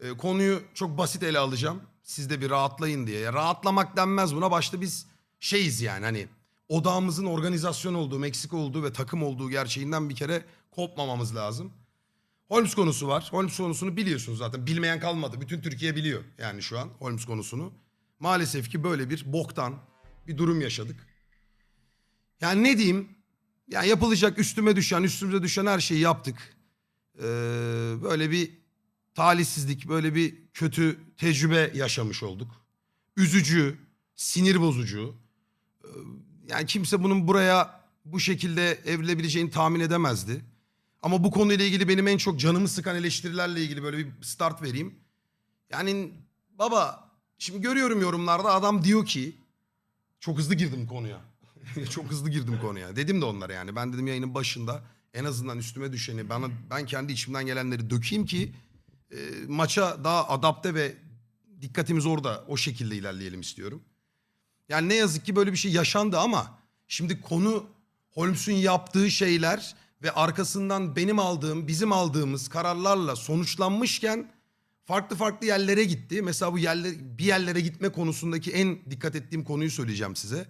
E, konuyu çok basit ele alacağım. Siz de bir rahatlayın diye. Ya, rahatlamak denmez buna. Başta biz şeyiz yani hani odağımızın organizasyon olduğu, Meksika olduğu ve takım olduğu gerçeğinden bir kere kopmamamız lazım. Holmes konusu var. Holmes konusunu biliyorsunuz zaten. Bilmeyen kalmadı. Bütün Türkiye biliyor yani şu an Holmes konusunu. Maalesef ki böyle bir boktan bir durum yaşadık. Yani ne diyeyim? Yani yapılacak üstüme düşen, üstümüze düşen her şeyi yaptık. Ee, böyle bir talihsizlik, böyle bir kötü tecrübe yaşamış olduk. Üzücü, sinir bozucu. Ee, Yani kimse bunun buraya bu şekilde evrilebileceğini tahmin edemezdi. Ama bu konuyla ilgili benim en çok canımı sıkan eleştirilerle ilgili böyle bir start vereyim. Yani baba şimdi görüyorum yorumlarda adam diyor ki çok hızlı girdim konuya. çok hızlı girdim konuya. Dedim de onlara yani. Ben dedim yayının başında en azından üstüme düşeni bana ben kendi içimden gelenleri dökeyim ki e, maça daha adapte ve dikkatimiz orada o şekilde ilerleyelim istiyorum. Yani ne yazık ki böyle bir şey yaşandı ama şimdi konu Holmes'un yaptığı şeyler ve arkasından benim aldığım, bizim aldığımız kararlarla sonuçlanmışken farklı farklı yerlere gitti. Mesela bu yerler, bir yerlere gitme konusundaki en dikkat ettiğim konuyu söyleyeceğim size.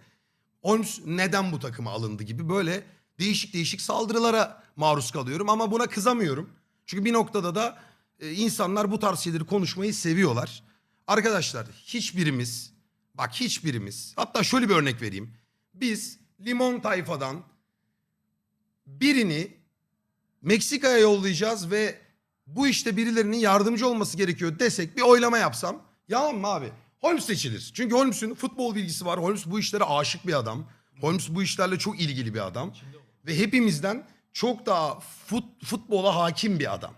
Holmes neden bu takıma alındı gibi böyle değişik değişik saldırılara maruz kalıyorum ama buna kızamıyorum. Çünkü bir noktada da e, insanlar bu tarz şeyleri konuşmayı seviyorlar. Arkadaşlar hiçbirimiz bak hiçbirimiz hatta şöyle bir örnek vereyim. Biz limon tayfadan birini Meksika'ya yollayacağız ve bu işte birilerinin yardımcı olması gerekiyor desek bir oylama yapsam yalan mı abi? Holmes seçilir. Çünkü Holmes'un futbol bilgisi var. Holmes bu işlere aşık bir adam. Holmes bu işlerle çok ilgili bir adam. Ve hepimizden çok daha fut, futbola hakim bir adam.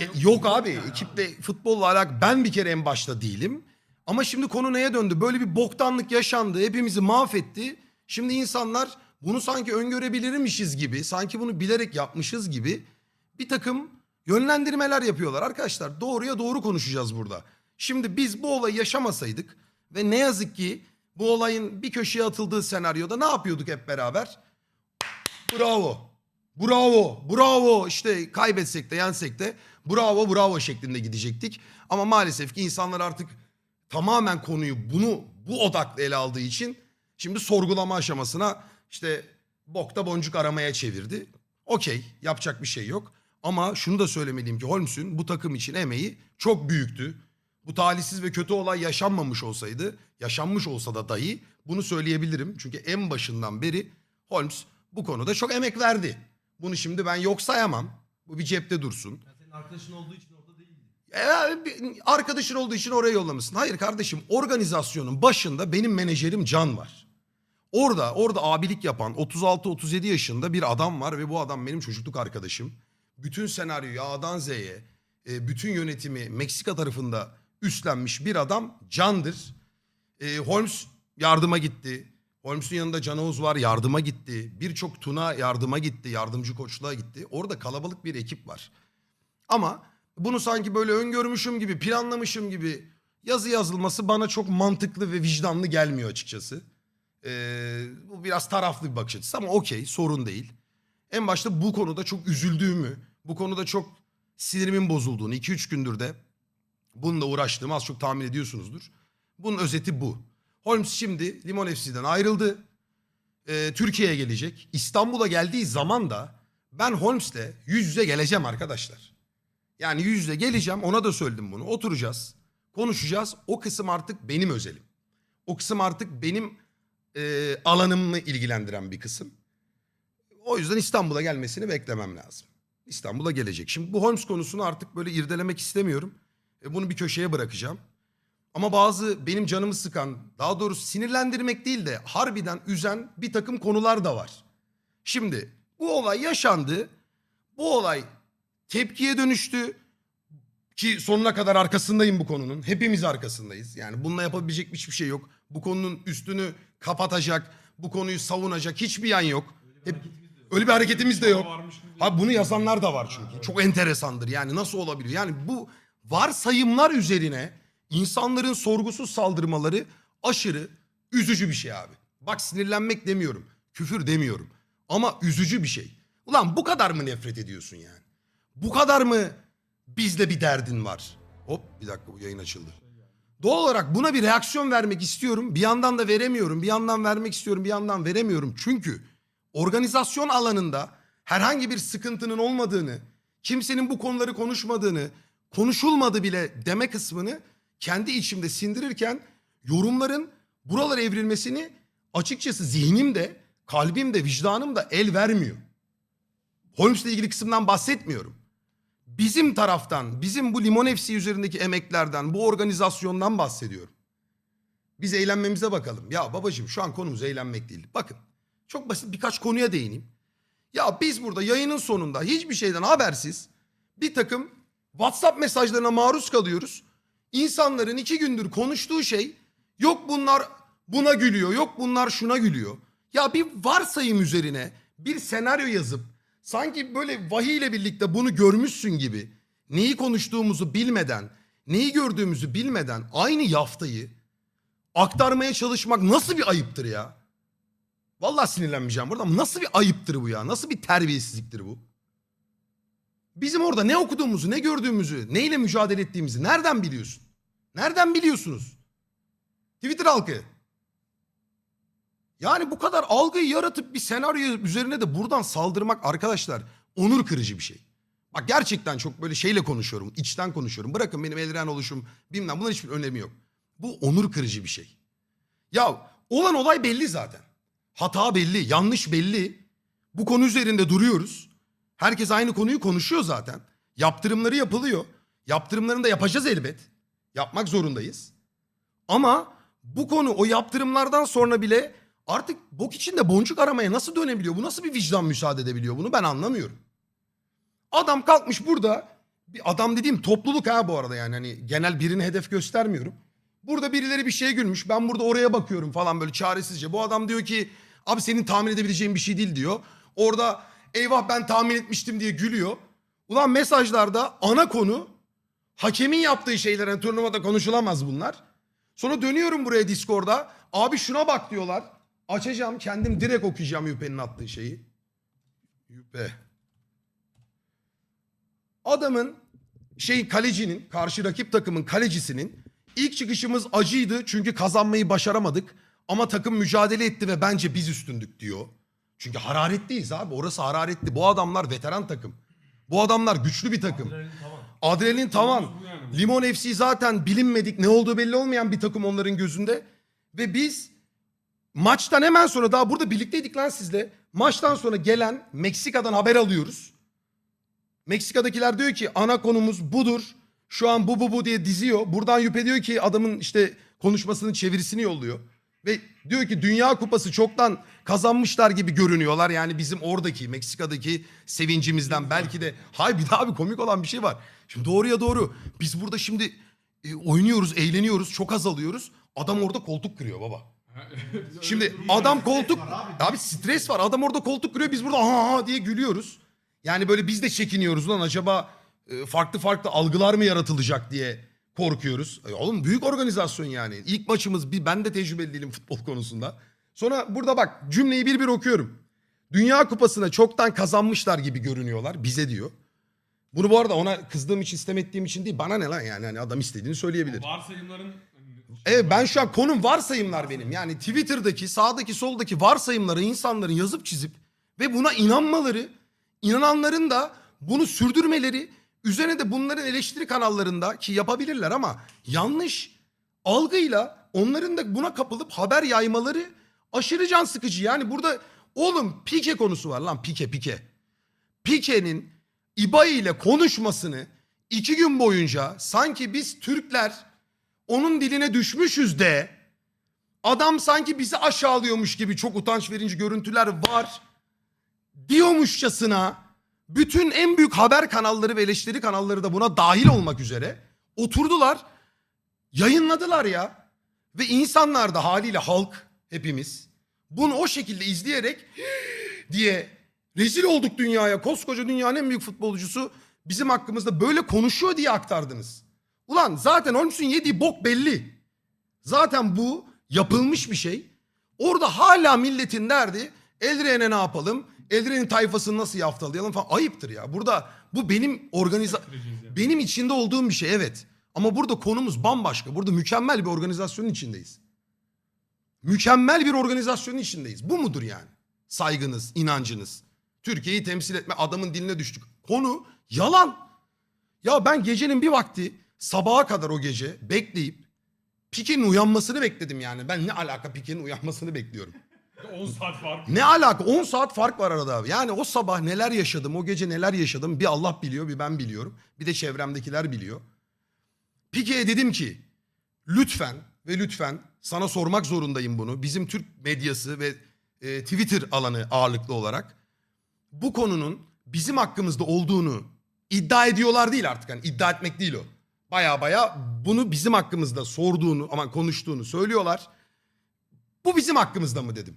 E, yok abi ekiple futbolla alakalı ben bir kere en başta değilim. Ama şimdi konu neye döndü? Böyle bir boktanlık yaşandı. Hepimizi mahvetti. Şimdi insanlar bunu sanki öngörebilirmişiz gibi, sanki bunu bilerek yapmışız gibi bir takım yönlendirmeler yapıyorlar. Arkadaşlar doğruya doğru konuşacağız burada. Şimdi biz bu olayı yaşamasaydık ve ne yazık ki bu olayın bir köşeye atıldığı senaryoda ne yapıyorduk hep beraber? Bravo. Bravo. Bravo. İşte kaybetsek de yensek de bravo bravo şeklinde gidecektik. Ama maalesef ki insanlar artık tamamen konuyu bunu bu odaklı ele aldığı için şimdi sorgulama aşamasına işte bokta boncuk aramaya çevirdi. Okey yapacak bir şey yok. Ama şunu da söylemeliyim ki Holmes'un bu takım için emeği çok büyüktü. Bu talihsiz ve kötü olay yaşanmamış olsaydı, yaşanmış olsa da dahi bunu söyleyebilirim. Çünkü en başından beri Holmes bu konuda çok emek verdi. Bunu şimdi ben yok sayamam. Bu bir cepte dursun. Ya senin arkadaşın olduğu için orada değildi. E, bir- arkadaşın olduğu için oraya yollamışsın. Hayır kardeşim organizasyonun başında benim menajerim Can var. Orada orada abilik yapan 36-37 yaşında bir adam var ve bu adam benim çocukluk arkadaşım. Bütün senaryoyu A'dan Z'ye, e, bütün yönetimi Meksika tarafında üstlenmiş bir adam Can'dır. E, Holmes yardıma gitti. Holmes'un yanında Can var yardıma gitti. Birçok Tuna yardıma gitti, yardımcı koçluğa gitti. Orada kalabalık bir ekip var. Ama bunu sanki böyle öngörmüşüm gibi, planlamışım gibi yazı yazılması bana çok mantıklı ve vicdanlı gelmiyor açıkçası. Ee, bu biraz taraflı bir bakış açısı ama okey sorun değil. En başta bu konuda çok üzüldüğümü, bu konuda çok sinirimin bozulduğunu 2-3 gündür de bununla uğraştığımı az çok tahmin ediyorsunuzdur. Bunun özeti bu. Holmes şimdi Limon FC'den ayrıldı. Ee, Türkiye'ye gelecek. İstanbul'a geldiği zaman da ben Holmes'le yüz yüze geleceğim arkadaşlar. Yani yüz yüze geleceğim ona da söyledim bunu. Oturacağız, konuşacağız. O kısım artık benim özelim. O kısım artık benim e, alanımı ilgilendiren bir kısım. O yüzden İstanbul'a gelmesini beklemem lazım. İstanbul'a gelecek. Şimdi bu Holmes konusunu artık böyle irdelemek istemiyorum. E, bunu bir köşeye bırakacağım. Ama bazı benim canımı sıkan, daha doğrusu sinirlendirmek değil de harbiden üzen bir takım konular da var. Şimdi bu olay yaşandı. Bu olay tepkiye dönüştü. Ki sonuna kadar arkasındayım bu konunun. Hepimiz arkasındayız. Yani bununla yapabilecek hiçbir şey yok. Bu konunun üstünü kapatacak, bu konuyu savunacak hiçbir yan yok. Hep, öyle bir hareketimiz de yok. Ha bunu yazanlar da var çünkü. Çok enteresandır. Yani nasıl olabilir? Yani bu varsayımlar üzerine insanların sorgusuz saldırmaları aşırı üzücü bir şey abi. Bak sinirlenmek demiyorum. Küfür demiyorum. Ama üzücü bir şey. Ulan bu kadar mı nefret ediyorsun yani? Bu kadar mı Bizde bir derdin var. Hop bir dakika bu yayın açıldı. Doğal olarak buna bir reaksiyon vermek istiyorum. Bir yandan da veremiyorum. Bir yandan vermek istiyorum. Bir yandan veremiyorum. Çünkü organizasyon alanında herhangi bir sıkıntının olmadığını, kimsenin bu konuları konuşmadığını, konuşulmadı bile deme kısmını kendi içimde sindirirken yorumların buralara evrilmesini açıkçası zihnim de, kalbim de, vicdanım da el vermiyor. Holmes'la ilgili kısımdan bahsetmiyorum. Bizim taraftan, bizim bu Limon FC üzerindeki emeklerden, bu organizasyondan bahsediyorum. Biz eğlenmemize bakalım. Ya babacığım şu an konumuz eğlenmek değil. Bakın çok basit birkaç konuya değineyim. Ya biz burada yayının sonunda hiçbir şeyden habersiz bir takım WhatsApp mesajlarına maruz kalıyoruz. İnsanların iki gündür konuştuğu şey yok bunlar buna gülüyor, yok bunlar şuna gülüyor. Ya bir varsayım üzerine bir senaryo yazıp sanki böyle vahiy ile birlikte bunu görmüşsün gibi neyi konuştuğumuzu bilmeden, neyi gördüğümüzü bilmeden aynı yaftayı aktarmaya çalışmak nasıl bir ayıptır ya? Vallahi sinirlenmeyeceğim burada ama nasıl bir ayıptır bu ya? Nasıl bir terbiyesizliktir bu? Bizim orada ne okuduğumuzu, ne gördüğümüzü, neyle mücadele ettiğimizi nereden biliyorsun? Nereden biliyorsunuz? Twitter halkı. Yani bu kadar algıyı yaratıp bir senaryo üzerine de buradan saldırmak arkadaşlar onur kırıcı bir şey. Bak gerçekten çok böyle şeyle konuşuyorum, içten konuşuyorum. Bırakın benim eldiren oluşum bilmem bunların hiçbir önemi yok. Bu onur kırıcı bir şey. Ya olan olay belli zaten. Hata belli, yanlış belli. Bu konu üzerinde duruyoruz. Herkes aynı konuyu konuşuyor zaten. Yaptırımları yapılıyor. Yaptırımlarını da yapacağız elbet. Yapmak zorundayız. Ama bu konu o yaptırımlardan sonra bile artık bok içinde boncuk aramaya nasıl dönebiliyor? Bu nasıl bir vicdan müsaade edebiliyor bunu ben anlamıyorum. Adam kalkmış burada bir adam dediğim topluluk ha bu arada yani hani genel birini hedef göstermiyorum. Burada birileri bir şeye gülmüş. Ben burada oraya bakıyorum falan böyle çaresizce. Bu adam diyor ki abi senin tahmin edebileceğin bir şey değil diyor. Orada eyvah ben tahmin etmiştim diye gülüyor. Ulan mesajlarda ana konu hakemin yaptığı şeyler. Yani turnuvada konuşulamaz bunlar. Sonra dönüyorum buraya Discord'da. Abi şuna bak diyorlar. Açacağım kendim direkt okuyacağım Yüpe'nin attığı şeyi. Yüpe. Adamın şey kalecinin karşı rakip takımın kalecisinin ilk çıkışımız acıydı çünkü kazanmayı başaramadık ama takım mücadele etti ve bence biz üstündük diyor. Çünkü hararetliyiz abi orası hararetli. Bu adamlar veteran takım. Bu adamlar güçlü bir takım. Tamam. Adrenalin tavan. Limon FC zaten bilinmedik ne olduğu belli olmayan bir takım onların gözünde. Ve biz maçtan hemen sonra daha burada birlikteydik lan sizle. Maçtan sonra gelen Meksika'dan haber alıyoruz. Meksika'dakiler diyor ki ana konumuz budur. Şu an bu bu bu diye diziyor. Buradan Yüpe diyor ki adamın işte konuşmasının çevirisini yolluyor. Ve diyor ki Dünya Kupası çoktan kazanmışlar gibi görünüyorlar. Yani bizim oradaki Meksika'daki sevincimizden belki de. Hay bir daha bir komik olan bir şey var. Şimdi doğruya doğru. Biz burada şimdi e, oynuyoruz, eğleniyoruz, çok azalıyoruz. Adam orada koltuk kırıyor baba. Şimdi adam koltuk abi stres var. Adam orada koltuk kırıyor. Biz burada ha ha diye gülüyoruz. Yani böyle biz de çekiniyoruz lan acaba e, farklı farklı algılar mı yaratılacak diye korkuyoruz. E, oğlum büyük organizasyon yani. İlk maçımız bir ben de tecrübeli değilim futbol konusunda. Sonra burada bak cümleyi bir bir okuyorum. Dünya Kupası'na çoktan kazanmışlar gibi görünüyorlar bize diyor. Bunu bu arada ona kızdığım için istem ettiğim için değil bana ne lan yani hani adam istediğini söyleyebilir. Varsayımların Evet ben şu an konum varsayımlar benim. Yani Twitter'daki sağdaki soldaki varsayımları insanların yazıp çizip ve buna inanmaları, inananların da bunu sürdürmeleri, üzerine de bunların eleştiri kanallarında ki yapabilirler ama yanlış algıyla onların da buna kapılıp haber yaymaları aşırı can sıkıcı. Yani burada oğlum pike konusu var lan pike pike. Pike'nin İBA ile konuşmasını iki gün boyunca sanki biz Türkler onun diline düşmüşüz de adam sanki bizi aşağılıyormuş gibi çok utanç verici görüntüler var diyormuşçasına bütün en büyük haber kanalları ve eleştiri kanalları da buna dahil olmak üzere oturdular yayınladılar ya ve insanlar da haliyle halk hepimiz bunu o şekilde izleyerek diye rezil olduk dünyaya koskoca dünyanın en büyük futbolcusu bizim hakkımızda böyle konuşuyor diye aktardınız. Ulan zaten Holmes'un yediği bok belli. Zaten bu yapılmış bir şey. Orada hala milletin derdi Eldiren'e ne yapalım? Eldren'in tayfasını nasıl yaftalayalım falan. Ayıptır ya. Burada bu benim organiza benim içinde olduğum bir şey evet. Ama burada konumuz bambaşka. Burada mükemmel bir organizasyonun içindeyiz. Mükemmel bir organizasyonun içindeyiz. Bu mudur yani? Saygınız, inancınız. Türkiye'yi temsil etme adamın diline düştük. Konu yalan. Ya ben gecenin bir vakti sabaha kadar o gece bekleyip Pike'nin uyanmasını bekledim yani. Ben ne alaka Pike'nin uyanmasını bekliyorum. 10 saat var. Ne alaka? 10 saat fark var arada abi. Yani o sabah neler yaşadım, o gece neler yaşadım bir Allah biliyor, bir ben biliyorum. Bir de çevremdekiler biliyor. Pike'ye dedim ki lütfen ve lütfen sana sormak zorundayım bunu. Bizim Türk medyası ve e, Twitter alanı ağırlıklı olarak bu konunun bizim hakkımızda olduğunu iddia ediyorlar değil artık. Yani iddia etmek değil o. Baya baya bunu bizim hakkımızda sorduğunu aman konuştuğunu söylüyorlar. Bu bizim hakkımızda mı dedim.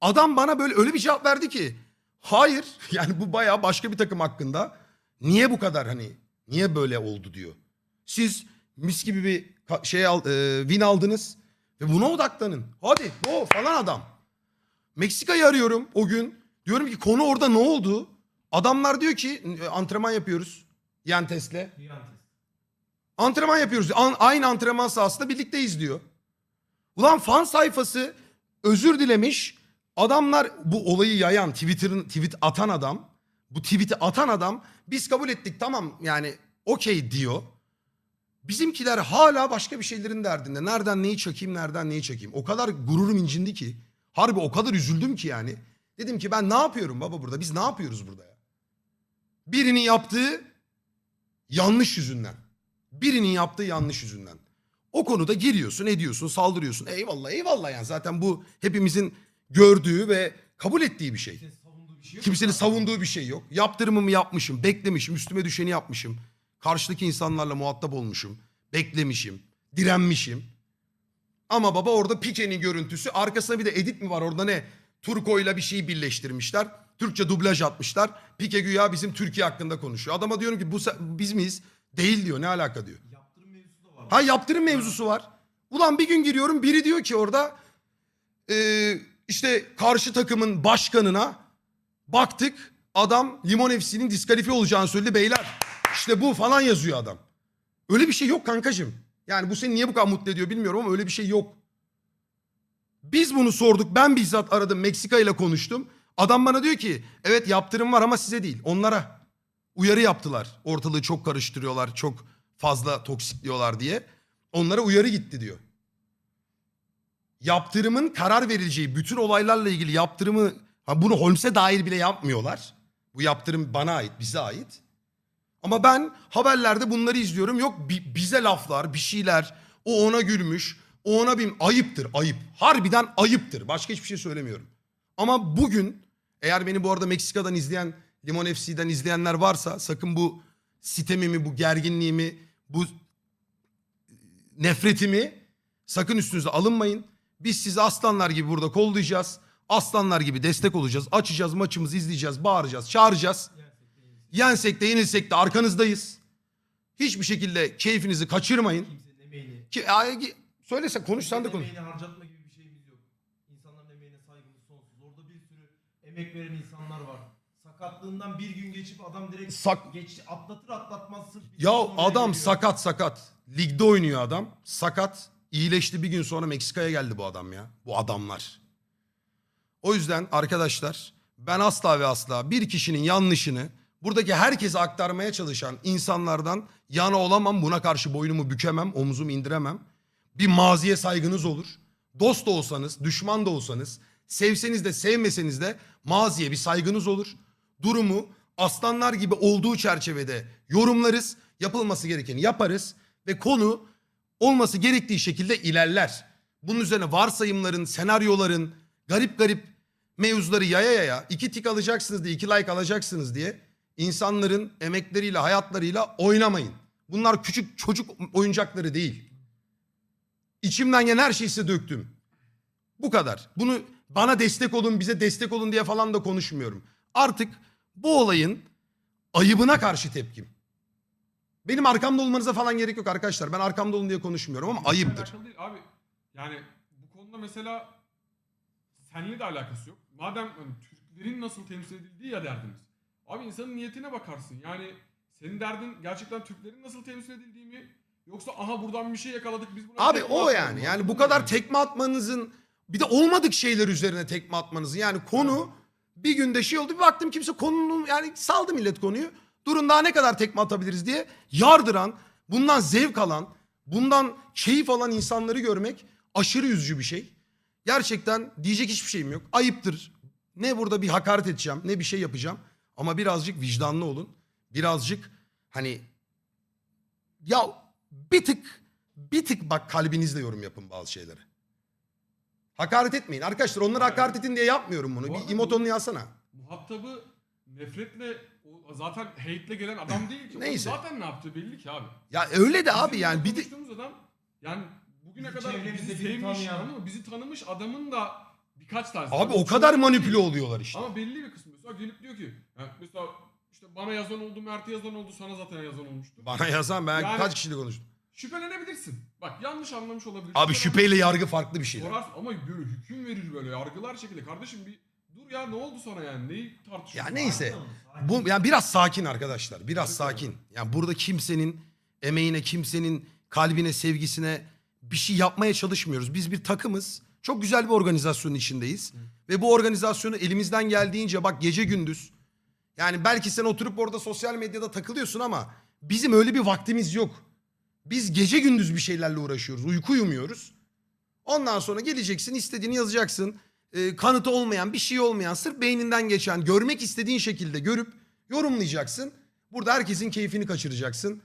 Adam bana böyle öyle bir cevap verdi ki hayır yani bu bayağı başka bir takım hakkında niye bu kadar hani niye böyle oldu diyor. Siz mis gibi bir şey al, e, win aldınız ve buna odaklanın. Hadi o falan adam. Meksika'yı arıyorum o gün. Diyorum ki konu orada ne oldu? Adamlar diyor ki e, antrenman yapıyoruz. Piyantes. Antrenman yapıyoruz. An- aynı antrenman sahasında birlikteyiz diyor. Ulan fan sayfası özür dilemiş. Adamlar bu olayı yayan Twitter'ın tweet atan adam. Bu tweet'i atan adam biz kabul ettik tamam yani okey diyor. Bizimkiler hala başka bir şeylerin derdinde. Nereden neyi çakayım, nereden neyi çakayım. O kadar gururum incindi ki. Harbi o kadar üzüldüm ki yani. Dedim ki ben ne yapıyorum baba burada? Biz ne yapıyoruz burada ya? Birinin yaptığı yanlış yüzünden. Birinin yaptığı yanlış yüzünden. O konuda giriyorsun, ediyorsun, saldırıyorsun. Eyvallah, eyvallah yani. Zaten bu hepimizin gördüğü ve kabul ettiği bir şey. Kimsenin savunduğu bir şey yok. Kimsenin savunduğu bir şey yok. Yaptırımımı yapmışım, beklemişim, üstüme düşeni yapmışım. Karşıdaki insanlarla muhatap olmuşum, beklemişim, direnmişim. Ama baba orada Pike'nin görüntüsü. Arkasında bir de edit mi var orada ne? Turko'yla bir şeyi birleştirmişler. Türkçe dublaj atmışlar. Pike güya bizim Türkiye hakkında konuşuyor. Adama diyorum ki bu biz miyiz? Değil diyor. Ne alaka diyor. Yaptırım mevzusu da var. Ha yaptırım mevzusu var. Ulan bir gün giriyorum biri diyor ki orada eee, işte karşı takımın başkanına baktık adam Limon FC'nin diskalifiye olacağını söyledi beyler. İşte bu falan yazıyor adam. Öyle bir şey yok kankacığım. Yani bu seni niye bu kadar mutlu ediyor bilmiyorum ama öyle bir şey yok. Biz bunu sorduk. Ben bizzat aradım Meksika ile konuştum. Adam bana diyor ki evet yaptırım var ama size değil onlara. Uyarı yaptılar. Ortalığı çok karıştırıyorlar. Çok fazla toksikliyorlar diye. Onlara uyarı gitti diyor. Yaptırımın karar verileceği bütün olaylarla ilgili yaptırımı ha bunu Holmes'e dair bile yapmıyorlar. Bu yaptırım bana ait, bize ait. Ama ben haberlerde bunları izliyorum. Yok bi- bize laflar, bir şeyler. O ona gülmüş. O ona bir ayıptır, ayıp. Harbiden ayıptır. Başka hiçbir şey söylemiyorum. Ama bugün eğer beni bu arada Meksika'dan izleyen, Limon FC'den izleyenler varsa sakın bu sitemimi, bu gerginliğimi, bu nefretimi sakın üstünüze alınmayın. Biz sizi aslanlar gibi burada kollayacağız. Aslanlar gibi destek olacağız. Açacağız maçımızı izleyeceğiz, bağıracağız, çağıracağız. Yensek de yenilsek de arkanızdayız. Hiçbir şekilde keyfinizi kaçırmayın. Kimsenin emeğini. Ki, ay, söylesen konuş sen de kimsenin konuş. Emeğini harcatma gibi bir şeyimiz yok. İnsanların emeğine saygımız sonsuz. Orada bir sürü emek veren insanlar var. Sakatlığından bir gün geçip adam direkt Sak- geç, atlatır atlatmaz sırf Ya oraya adam geliyor. sakat sakat. Ligde oynuyor adam. Sakat. İyileşti bir gün sonra Meksika'ya geldi bu adam ya. Bu adamlar. O yüzden arkadaşlar ben asla ve asla bir kişinin yanlışını buradaki herkese aktarmaya çalışan insanlardan yana olamam. Buna karşı boynumu bükemem, omuzumu indiremem. Bir maziye saygınız olur. Dost da olsanız, düşman da olsanız, sevseniz de sevmeseniz de maziye bir saygınız olur. Durumu aslanlar gibi olduğu çerçevede yorumlarız. Yapılması gerekeni yaparız ve konu olması gerektiği şekilde ilerler. Bunun üzerine varsayımların, senaryoların, garip garip mevzuları yaya yaya iki tik alacaksınız diye, iki like alacaksınız diye insanların emekleriyle, hayatlarıyla oynamayın. Bunlar küçük çocuk oyuncakları değil. İçimden gelen her şeyi size döktüm. Bu kadar. Bunu bana destek olun, bize destek olun diye falan da konuşmuyorum. Artık bu olayın ayıbına karşı tepkim. Benim arkamda olmanıza falan gerek yok arkadaşlar. Ben arkamda olun diye konuşmuyorum ama ayıptır. Alakalı değil abi. Yani bu konuda mesela seninle de alakası yok. Madem hani Türk Türklerin nasıl temsil edildiği ya derdimiz. Abi insanın niyetine bakarsın. Yani senin derdin gerçekten Türklerin nasıl temsil edildiği mi? Yoksa aha buradan bir şey yakaladık biz buna Abi tekme o atalım yani. Yani bu kadar tekme atmanızın bir de olmadık şeyler üzerine tekme atmanızın. Yani konu bir günde şey oldu bir baktım kimse konunun yani saldı millet konuyu. Durun daha ne kadar tekme atabiliriz diye yardıran, bundan zevk alan, bundan keyif alan insanları görmek aşırı üzücü bir şey. Gerçekten diyecek hiçbir şeyim yok. Ayıptır. Ne burada bir hakaret edeceğim ne bir şey yapacağım. Ama birazcık vicdanlı olun. Birazcık hani ya bir tık bir tık bak kalbinizle yorum yapın bazı şeyleri. Hakaret etmeyin. Arkadaşlar onlara hakaret edin diye yapmıyorum bunu. Bu Bir arada emotonunu yazsana. Muhatabı nefretle o zaten hate'le gelen adam değil ki. O Neyse. zaten ne yaptığı belli ki abi. Ya öyle de abi Bizim yani bir de... konuştuğumuz adam yani bugüne Bizi kadar bizi sevmiş tanıyan- ama bizi tanımış adamın da birkaç tanesi. Abi o kadar manipüle değil. oluyorlar işte. Ama belli bir kısmı mesela gelip diyor ki yani mesela işte bana yazan oldu, Mert'e yazan oldu, sana zaten yazan olmuştu. Bana yazan ben Yani- kaç kişiyle konuştum. Şüphelenebilirsin. Bak yanlış anlamış olabilir. Abi şüpheyle yargı farklı bir şey. Sorarsın ama böyle hüküm verir böyle yargılar şekilde. Kardeşim bir ya ne oldu sana yani neyi Ya tartışıyorsun? neyse. Bu yani biraz sakin arkadaşlar. Biraz sakin. Yani burada kimsenin emeğine, kimsenin kalbine, sevgisine bir şey yapmaya çalışmıyoruz. Biz bir takımız. Çok güzel bir organizasyonun içindeyiz. Ve bu organizasyonu elimizden geldiğince bak gece gündüz. Yani belki sen oturup orada sosyal medyada takılıyorsun ama bizim öyle bir vaktimiz yok. Biz gece gündüz bir şeylerle uğraşıyoruz. Uyku uyumuyoruz. Ondan sonra geleceksin, istediğini yazacaksın. Ee, kanıtı olmayan, bir şey olmayan, sırf beyninden geçen, görmek istediğin şekilde görüp yorumlayacaksın. Burada herkesin keyfini kaçıracaksın.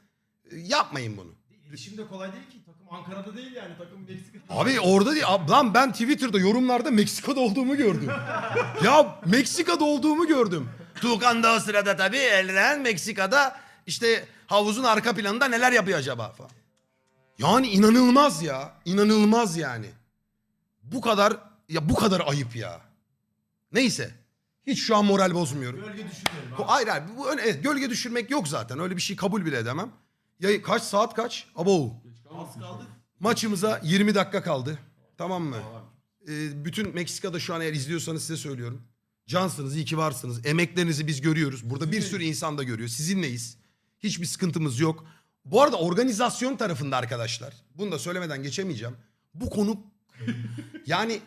Ee, yapmayın bunu. İletişim de kolay değil ki. Takım Ankara'da değil yani. Takım Meksika'da. Abi orada değil. Ab- Lan ben Twitter'da yorumlarda Meksika'da olduğumu gördüm. ya Meksika'da olduğumu gördüm. Tuğkan da o sırada tabii elden Meksika'da işte havuzun arka planında neler yapıyor acaba falan. Yani inanılmaz ya. İnanılmaz yani. Bu kadar ya bu kadar ayıp ya. Neyse. Hiç şu an moral bozmuyorum. Gölge abi. Hayır hayır. Bu, ön- evet, gölge düşürmek yok zaten. Öyle bir şey kabul bile edemem. Ya kaç saat kaç? Abo. Az kaldı. Maçımıza 20 dakika kaldı. Tamam mı? Ee, bütün Meksika'da şu an eğer izliyorsanız size söylüyorum. Cansınız, iyi ki varsınız. Emeklerinizi biz görüyoruz. Burada bir sürü insan da görüyor. Sizinleyiz. Hiçbir sıkıntımız yok. Bu arada organizasyon tarafında arkadaşlar. Bunu da söylemeden geçemeyeceğim. Bu konu yani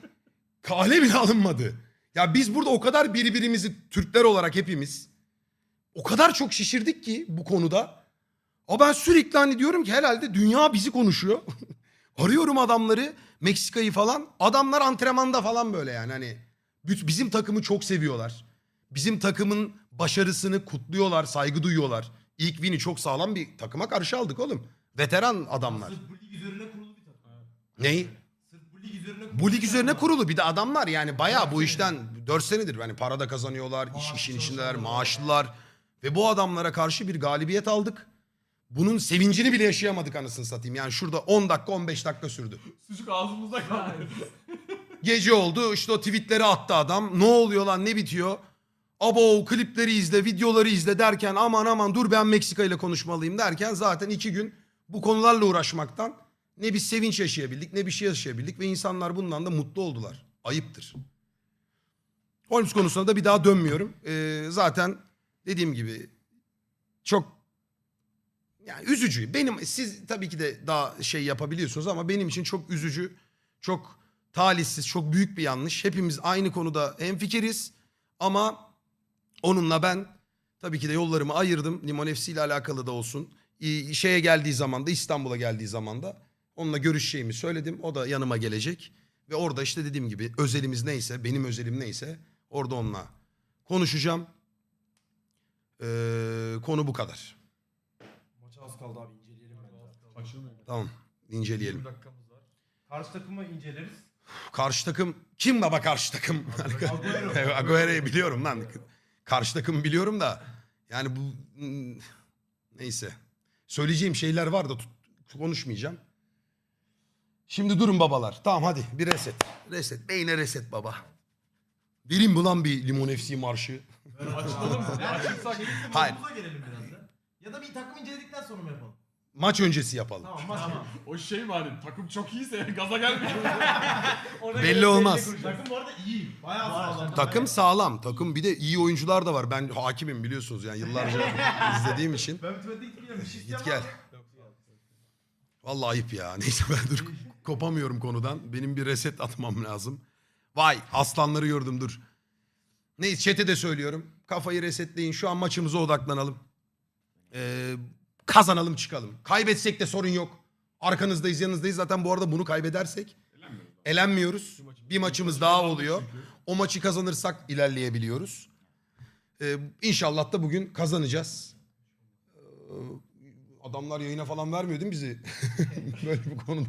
kale bile alınmadı. Ya biz burada o kadar birbirimizi Türkler olarak hepimiz o kadar çok şişirdik ki bu konuda. O ben sürekli hani diyorum ki herhalde dünya bizi konuşuyor. Arıyorum adamları Meksika'yı falan. Adamlar antrenmanda falan böyle yani hani bizim takımı çok seviyorlar. Bizim takımın başarısını kutluyorlar, saygı duyuyorlar. İlk win'i çok sağlam bir takıma karşı aldık oğlum. Veteran adamlar. Neyi? Sırf bu lig üzerine kurulu. Bu lig üzerine kurulu bir de adamlar yani bayağı bu işten 4 senedir yani para da kazanıyorlar, iş, işin içindeler, maaşlılar. Ve bu adamlara karşı bir galibiyet aldık. Bunun sevincini bile yaşayamadık anasını satayım. Yani şurada 10 dakika 15 dakika sürdü. Sucuk ağzımızda kaldı. Gece oldu işte o tweetleri attı adam. Ne oluyor lan ne bitiyor? Abo klipleri izle, videoları izle derken aman aman dur ben Meksika ile konuşmalıyım derken zaten iki gün bu konularla uğraşmaktan ne bir sevinç yaşayabildik ne bir şey yaşayabildik ve insanlar bundan da mutlu oldular. Ayıptır. Holmes konusuna da bir daha dönmüyorum. Ee, zaten dediğim gibi çok yani üzücü. Benim siz tabii ki de daha şey yapabiliyorsunuz ama benim için çok üzücü, çok talihsiz, çok büyük bir yanlış. Hepimiz aynı konuda hemfikiriz ama onunla ben tabii ki de yollarımı ayırdım. Limon FC ile alakalı da olsun. Şeye geldiği zaman da İstanbul'a geldiği zaman da onunla görüşeceğimi söyledim. O da yanıma gelecek. Ve orada işte dediğim gibi özelimiz neyse, benim özelim neyse orada onunla konuşacağım. Ee, konu bu kadar. Maça az kaldı abi inceleyelim bence. Tamam inceleyelim. 20 dakikamız var. Karşı takımı inceleriz. Karşı takım kim baba karşı takım? Agüero. Agüero'yu biliyorum lan. Karşı takımı biliyorum da yani bu hmm, neyse. Söyleyeceğim şeyler var da tut- konuşmayacağım. Şimdi durun babalar. Tamam hadi bir reset. Reset. Beyne reset baba. Vereyim mi lan bir Limon FC marşı? Mı? Açılsak. Hayır. Konumuza gelelim biraz da. Ya da bir takım inceledikten sonra mı yapalım? Maç öncesi yapalım. Tamam maç tamam. O şey mi hani takım çok iyiyse gaza gelmeyin. Belli olmaz. Takım bu arada iyi. Bayağı sağlam. Takım sağlam. Takım bir de iyi oyuncular da var. Ben hakimim biliyorsunuz yani yıllarca izlediğim için. Ben gittim bir şey Git gel. Vallahi ayıp ya. Neyse ben dur kopamıyorum konudan. Benim bir reset atmam lazım. Vay aslanları gördüm dur. Neyse chat'e de söylüyorum. Kafayı resetleyin. Şu an maçımıza odaklanalım. Ee, kazanalım çıkalım. Kaybetsek de sorun yok. Arkanızdayız yanınızdayız. Zaten bu arada bunu kaybedersek Elenmiyoruz. Bir maçımız daha oluyor. O maçı kazanırsak ilerleyebiliyoruz. Ee, inşallah da bugün kazanacağız. Ee, adamlar yayına falan vermiyor değil mi bizi? Böyle bir konu.